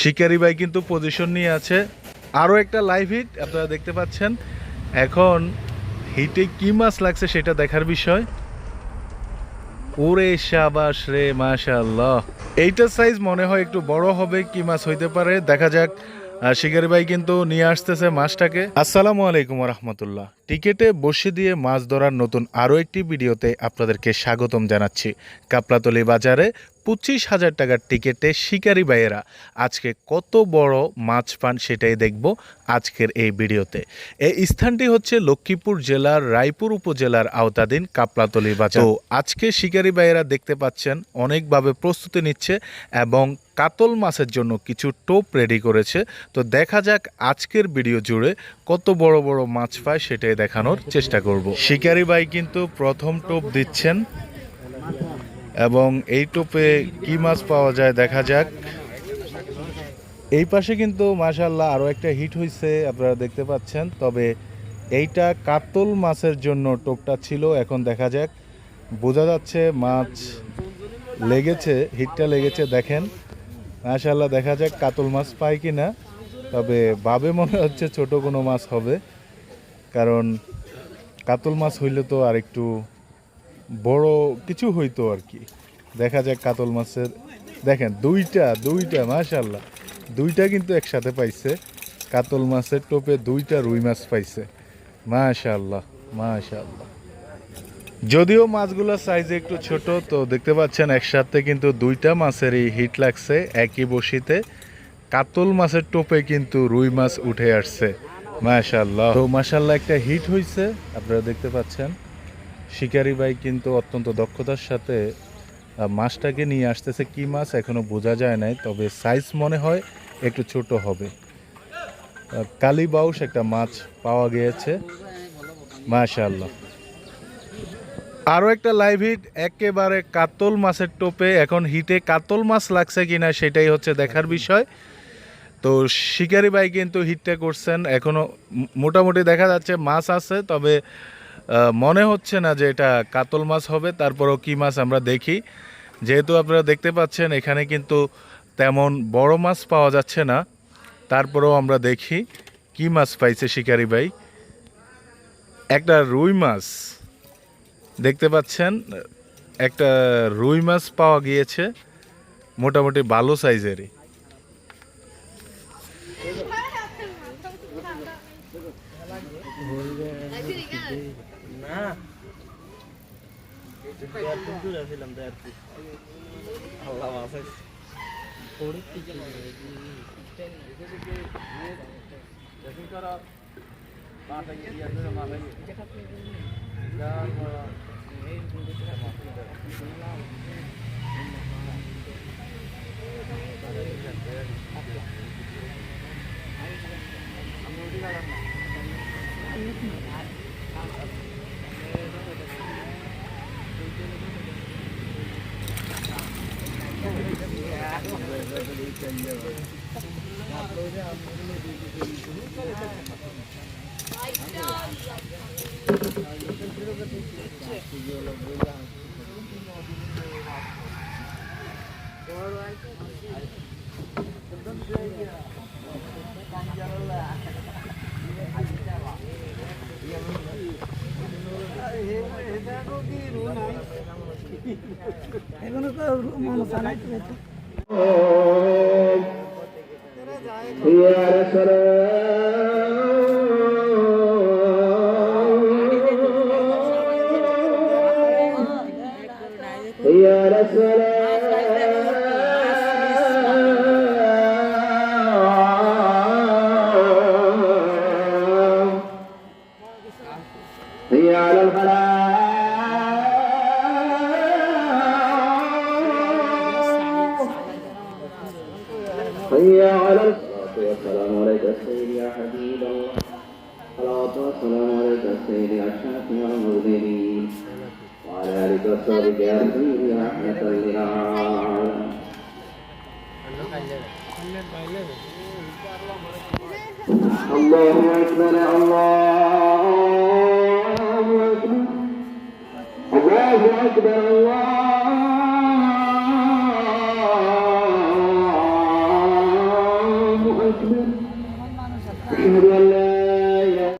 শিকারি ভাই কিন্তু পজিশন নিয়ে আছে। আরও একটা লাইভ হিট আপনারা দেখতে পাচ্ছেন। এখন হিটে কি মাছ লাগছে সেটা দেখার বিষয়। ওরে শাবাস রে, মাশাআল্লাহ। এইটার সাইজ মনে হয় একটু বড় হবে, কি মাছ হইতে পারে? দেখা যাক। শিকারি ভাই কিন্তু নিয়ে আসতেছে মাছটাকে। আসসালামু আলাইকুম রহমতুল্লাহ টিকেটে বসে দিয়ে মাছ ধরার নতুন আরও একটি ভিডিওতে আপনাদেরকে স্বাগতম জানাচ্ছি। কাপলাতলি বাজারে পঁচিশ হাজার টাকার টিকেটে শিকারি ভাইয়েরা আজকে কত বড় মাছ পান সেটাই দেখব আজকের এই ভিডিওতে। এই স্থানটি হচ্ছে লক্ষ্মীপুর জেলার রায়পুর উপজেলার আওতাধীন কাপলাতলি বাজার। তো আজকে শিকারি ভাইয়েরা দেখতে পাচ্ছেন অনেকভাবে প্রস্তুতি নিচ্ছে এবং কাতল মাছের জন্য কিছু টোপ রেডি করেছে। তো দেখা যাক আজকের ভিডিও জুড়ে কত বড় বড় মাছ পায় সেটাই দেখানোর চেষ্টা করব। শিকারি ভাই কিন্তু প্রথম টোপ দিচ্ছেন। এবং এই টোপে কি মাছ পাওয়া যায় দেখা যাক। এই পাশে কিন্তু মাশাল্লাহ আরও একটা হিট হয়েছে আপনারা দেখতে পাচ্ছেন। তবে এইটা কাতল মাছের জন্য টোপটা ছিল, এখন দেখা যাক। বোঝা যাচ্ছে মাছ লেগেছে হিটটা লেগেছে, দেখেন। মাশাল্লাহ দেখা যাক কাতল মাছ পায় কি না তবে বাবে মনে হচ্ছে ছোট কোনো মাছ হবে, কারণ কাতল মাছ হইলে তো আর একটু বড় কিছু হইতো আর কি। দেখা যাক কাতল মাছের দেখেন, দুইটা দুইটা মাশাল্লাহ দুইটা কিন্তু একসাথে পাইছে। কাতল মাছের টোপে দুইটা রুই মাছ পাইছে। মাশাল্লাহ মাশাল্লাহ যদিও মাছগুলোর সাইজে একটু ছোট, তো দেখতে পাচ্ছেন একসাথে কিন্তু দুইটা মাছেরই হিট লাগছে একই বসিতে। কাতল মাছের টোপে কিন্তু রুই মাছ উঠে আসছে। মাশাল্লাহ তো মাশাল্লাহ একটা হিট হয়েছে আপনারা দেখতে পাচ্ছেন। শিকারি ভাই কিন্তু অত্যন্ত দক্ষতার সাথে মাছটাকে নিয়ে আসতেছে। কি মাছ এখনও বোঝা যায় নাই, তবে সাইজ মনে হয় একটু ছোট হবে। কালীবাউস একটা মাছ পাওয়া গিয়েছে। মাশাল্লাহ আরও একটা লাইভ হিট একেবারে কাতল মাছের টোপে। এখন হিটে কাতল মাছ লাগছে কিনা সেটাই হচ্ছে দেখার বিষয়। তো শিকারি ভাই কিন্তু হিটটা করছেন। এখনও মোটামুটি দেখা যাচ্ছে মাছ আছে, তবে মনে হচ্ছে না যে এটা কাতল মাছ হবে, তারপরও কি মাছ আমরা দেখি। যেহেতু আপনারা দেখতে পাচ্ছেন, এখানে কিন্তু তেমন বড় মাছ পাওয়া যাচ্ছে না। তারপরেও আমরা দেখি কি মাছ পাইছে শিকারি ভাই। একটা রুই মাছ, দেখতে পাচ্ছেন, একটা রুই মাছ পাওয়া গিয়েছে, মোটামুটি ভালো সাইজেরই। না? ছিলাম আল্লাহ হাফেজ। মাথায় এখনও তো মানুষ আনাইতে পেতো يا سلام يا سلام هي على الفلاح هيا على الصلاة والسلام عليك سيدي يا حبيب الله الصلاة والسلام عليك سيدي أشرف المرسلين وعلى آلك وصحبك يا سيدي رحمة للعالمين الله أكبر الله أكبر الله أكبر